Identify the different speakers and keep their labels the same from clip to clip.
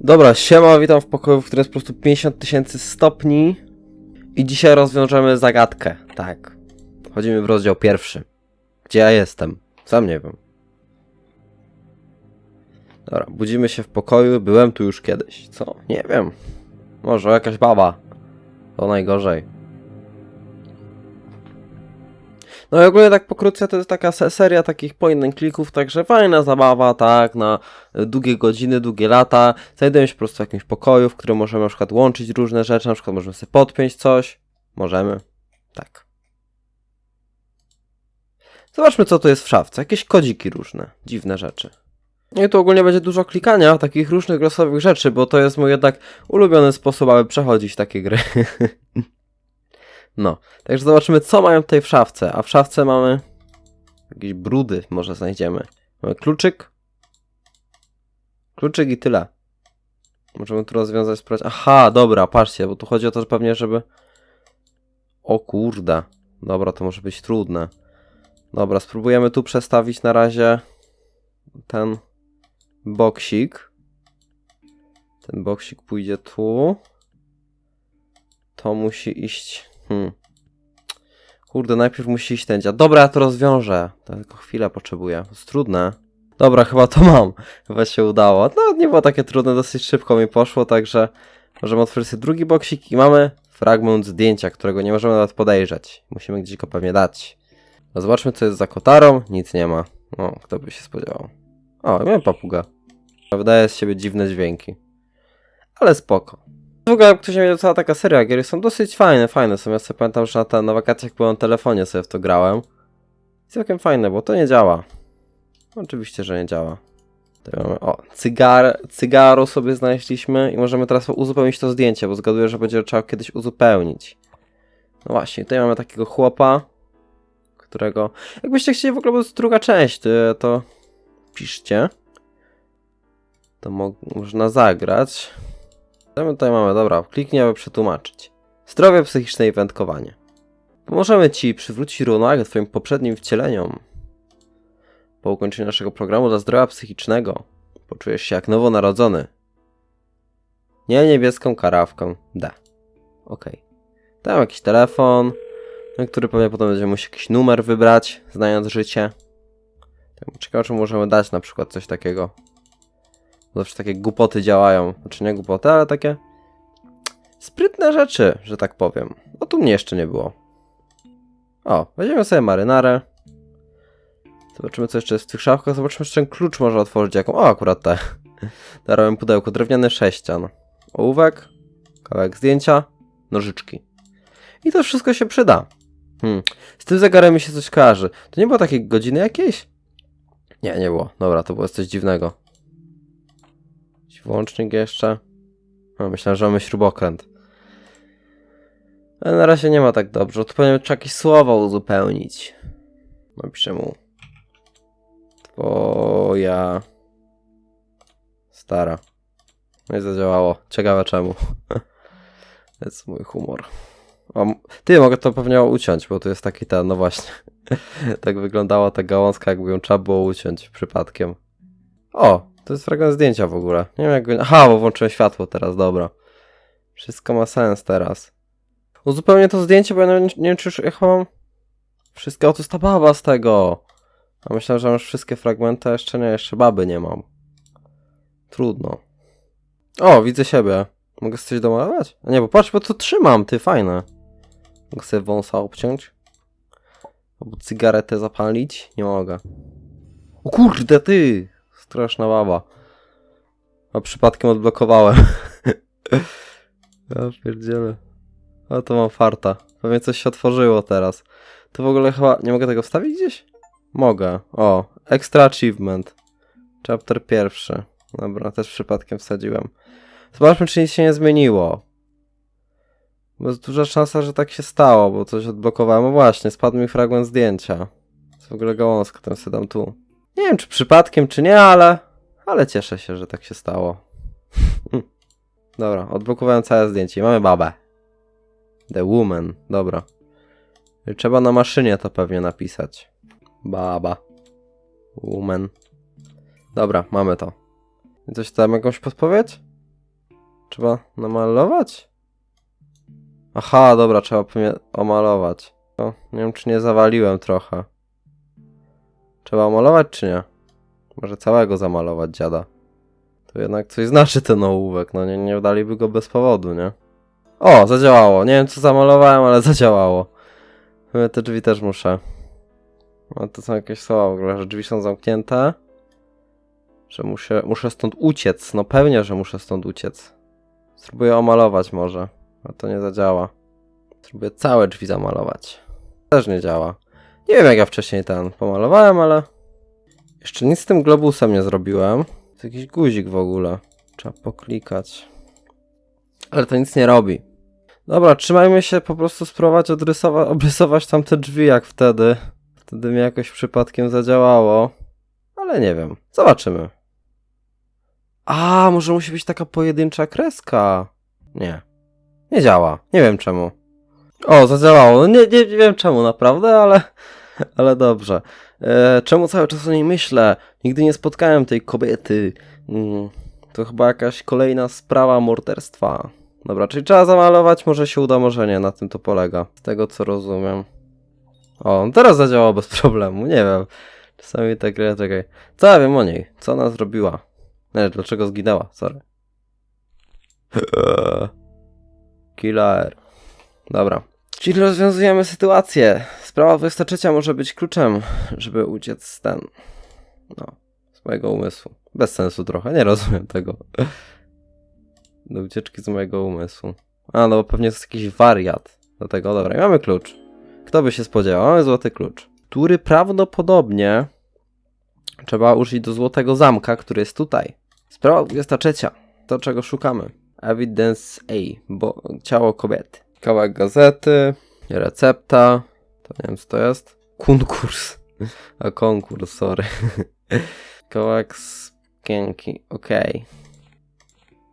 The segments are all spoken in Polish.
Speaker 1: Dobra, siema, witam w pokoju, w którym jest po prostu 50 tysięcy stopni. I dzisiaj rozwiążemy zagadkę. Tak. Wchodzimy w rozdział pierwszy. Gdzie ja jestem? Sam nie wiem. Dobra, budzimy się w pokoju. Byłem tu już kiedyś. Co? Nie wiem. Może jakaś baba. To najgorzej. No i ogólnie tak pokrótce to jest taka se- seria takich and clicków, także fajna zabawa, tak, na długie godziny, długie lata. Znajdujemy się po prostu w jakimś pokoju, w którym możemy na przykład łączyć różne rzeczy, na przykład możemy sobie podpiąć coś. Możemy. Tak. Zobaczmy, co tu jest w szafce. Jakieś kodziki różne, dziwne rzeczy. No i tu ogólnie będzie dużo klikania takich różnych losowych rzeczy, bo to jest mój jednak ulubiony sposób, aby przechodzić takie gry. no, także zobaczymy, co mają tutaj w szafce. A w szafce mamy jakieś brudy, może znajdziemy. Mamy kluczyk. Kluczyk i tyle. Możemy tu rozwiązać sprawę. Aha, dobra, patrzcie, bo tu chodzi o to, że pewnie, żeby. O kurde. Dobra, to może być trudne. Dobra, spróbujemy tu przestawić na razie ten boksik. Ten boksik pójdzie tu. To musi iść. Hmm. Kurde, najpierw musi iść ten dziad. Dobra, ja to rozwiążę. Tylko chwilę potrzebuję. To jest trudne. Dobra, chyba to mam. Chyba się udało. No, nie było takie trudne, dosyć szybko mi poszło, także możemy otworzyć sobie drugi boksik i mamy fragment zdjęcia, którego nie możemy nawet podejrzeć. Musimy gdzieś go pewnie dać. No, zobaczmy, co jest za kotarą. Nic nie ma. O, kto by się spodziewał. O, miałem papuga. Wydaje z siebie dziwne dźwięki. Ale spoko. W ogóle jak ktoś nie wiedział, cała taka seria gier są dosyć fajne, fajne są. Ja sobie pamiętam, że na, te, na wakacjach byłem na telefonie sobie w to grałem. Całkiem fajne, bo to nie działa. Oczywiście, że nie działa. O, cygar, cygaro sobie znaleźliśmy i możemy teraz uzupełnić to zdjęcie, bo zgaduję, że będzie trzeba kiedyś uzupełnić. No właśnie, tutaj mamy takiego chłopa, którego... Jakbyście chcieli w ogóle, bo to druga część, to piszcie. To mo można zagrać. Co my tutaj mamy? Dobra, kliknij, aby przetłumaczyć. Zdrowie psychiczne i wędkowanie. Pomożemy Ci przywrócić równowagę Twoim poprzednim wcieleniom. Po ukończeniu naszego programu dla zdrowia psychicznego poczujesz się jak nowonarodzony. Nie niebieską karawką. D. Okej. Tam jakiś telefon, na który pewnie potem będziemy musieli jakiś numer wybrać, znając życie. Tak, ciekawe, czy możemy dać na przykład coś takiego. Zawsze takie głupoty działają. Znaczy nie głupoty, ale takie sprytne rzeczy, że tak powiem. O, tu mnie jeszcze nie było. O, weźmiemy sobie marynarę. Zobaczymy, co jeszcze jest w tych szafkach. Zobaczymy, czy ten klucz może otworzyć jaką. O, akurat te. Darowałem pudełko. Drewniany sześcian. Ołówek. Kawałek zdjęcia. Nożyczki. I to wszystko się przyda. Hmm. Z tym zegarem mi się coś kojarzy. To nie było takiej godziny jakiejś? Nie, nie było. Dobra, to było coś dziwnego. Włącznik jeszcze. No, myślałem, że mamy śrubokręt. Ale na razie nie ma tak dobrze. To powinien trzeba jakieś słowa uzupełnić. Napiszę mu. Twoja stara. No i zadziałało. Ciekawe czemu. To jest mój humor. O, ty, mogę to pewnie uciąć, bo to jest taki ten, no właśnie. tak wyglądała ta gałązka, jakby ją trzeba było uciąć przypadkiem. O, to jest fragment zdjęcia w ogóle. Nie wiem jak go... Aha, bo włączyłem światło teraz, dobra. Wszystko ma sens teraz. Uzupełnię to zdjęcie, bo ja nie, nie wiem, czy już ja chyba mam... Wszystko, o, jest ta baba z tego. A myślałem, że mam już wszystkie fragmenty, a jeszcze nie, jeszcze baby nie mam. Trudno. O, widzę siebie. Mogę coś domalować? A nie, bo patrz, bo to trzymam, ty, fajne. Mogę sobie wąsa obciąć? Albo cygaretę zapalić? Nie mogę. O kurde, ty! Straszna baba. A przypadkiem odblokowałem. ja pierdzielę. A to mam farta. Pewnie coś się otworzyło teraz. To w ogóle chyba... Nie mogę tego wstawić gdzieś? Mogę. O, Extra Achievement. Chapter pierwszy. Dobra, też przypadkiem wsadziłem. Zobaczmy, czy nic się nie zmieniło. Bo jest duża szansa, że tak się stało, bo coś odblokowałem. No właśnie, spadł mi fragment zdjęcia. To w ogóle gałązka, ten sobie dam tu. Nie wiem, czy przypadkiem, czy nie, ale... Ale cieszę się, że tak się stało. Dobra, odblokowałem całe zdjęcie. Mamy babę. The woman. Dobra. Trzeba na maszynie to pewnie napisać. Baba. Woman. Dobra, mamy to. Coś tam, jakąś podpowiedź? Trzeba namalować? Aha, dobra, trzeba pewnie omalować. O, nie wiem, czy nie zawaliłem trochę. Trzeba omalować, czy nie? Może całego zamalować dziada. To jednak coś znaczy ten ołówek, no nie, nie daliby go bez powodu, nie? O, zadziałało. Nie wiem, co zamalowałem, ale zadziałało. Te drzwi też muszę. No to są jakieś słowa w ogóle, że drzwi są zamknięte. Że muszę, muszę stąd uciec. No pewnie, że muszę stąd uciec. Spróbuję omalować może. A to nie zadziała. Spróbuję całe drzwi zamalować. Też nie działa. Nie wiem jak ja wcześniej ten pomalowałem, ale... Jeszcze nic z tym globusem nie zrobiłem. To jakiś guzik w ogóle. Trzeba poklikać. Ale to nic nie robi. Dobra, trzymajmy się po prostu spróbować odrysować, obrysować tam te drzwi jak wtedy. Wtedy mi jakoś przypadkiem zadziałało. Ale nie wiem. Zobaczymy. A, może musi być taka pojedyncza kreska. Nie. Nie działa. Nie wiem czemu. O, zadziałało. Nie, nie, nie wiem czemu naprawdę, ale, ale dobrze. E, czemu cały czas o niej myślę? Nigdy nie spotkałem tej kobiety. Mm, to chyba jakaś kolejna sprawa morderstwa. Dobra, czyli trzeba zamalować, może się uda, może nie, na tym to polega. Z tego co rozumiem. O, teraz zadziałało bez problemu, nie wiem. Czasami tak, czekaj. Co ja wiem o niej? Co ona zrobiła? Nie, dlaczego zginęła? Sorry. Killer. Dobra. Czyli rozwiązujemy sytuację. Sprawa 23 może być kluczem, żeby uciec z ten. No, z mojego umysłu. Bez sensu trochę, nie rozumiem tego. Do ucieczki z mojego umysłu. A, no bo pewnie jest jakiś wariat. Do tego, dobra, i mamy klucz. Kto by się spodziewał? Mamy złoty klucz. Który prawdopodobnie trzeba użyć do złotego zamka, który jest tutaj. Sprawa 23. To, czego szukamy. Evidence A, bo ciało kobiety. Kawałek gazety, recepta. To nie wiem, co to jest. Konkurs. A konkurs, sorry. Kawałek skienki, okej.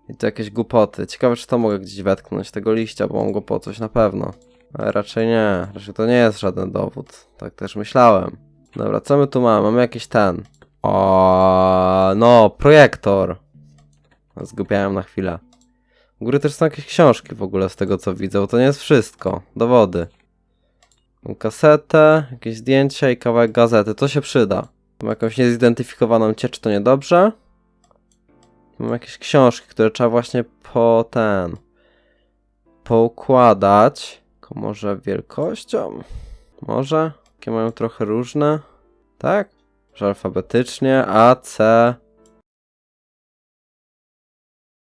Speaker 1: I to jakieś głupoty. Ciekawe, czy to mogę gdzieś wetknąć, tego liścia, bo mam go po coś na pewno. Ale raczej nie. Raczej to nie jest żaden dowód. Tak też myślałem. Dobra, co my tu mamy? Mamy jakiś ten. O, no, projektor. Zgubiałem na chwilę. U góry też są jakieś książki w ogóle z tego co widzę, bo to nie jest wszystko. Dowody. Kasetę, jakieś zdjęcia i kawałek gazety. To się przyda. Mam jakąś niezidentyfikowaną ciecz, to niedobrze. Mam jakieś książki, które trzeba właśnie po ten... poukładać. Tylko może wielkością? Może? Takie mają trochę różne. Tak? Że alfabetycznie A, C,